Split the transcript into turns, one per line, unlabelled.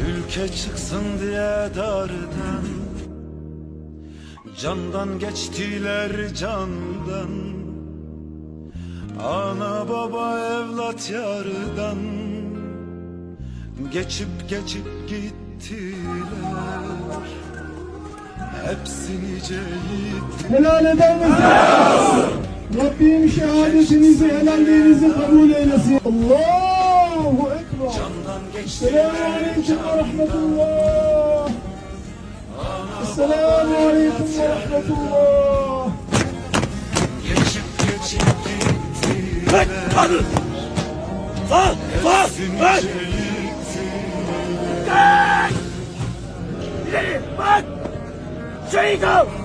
Ülke çıksın diye dardan. Candan geçtiler candan. Ana baba evlat yardan. Geçip geçip gittiler. Hepsini yiğit
Helal eder? Rabbim şehadetinizi, helalliğinizi kabul eylesin. Aleyküm
geçtiler
ve Rahmetullah. Esselamu Aleyküm ve Rahmetullah.
Geçip geçip
İleri! Bak! Şehit ol!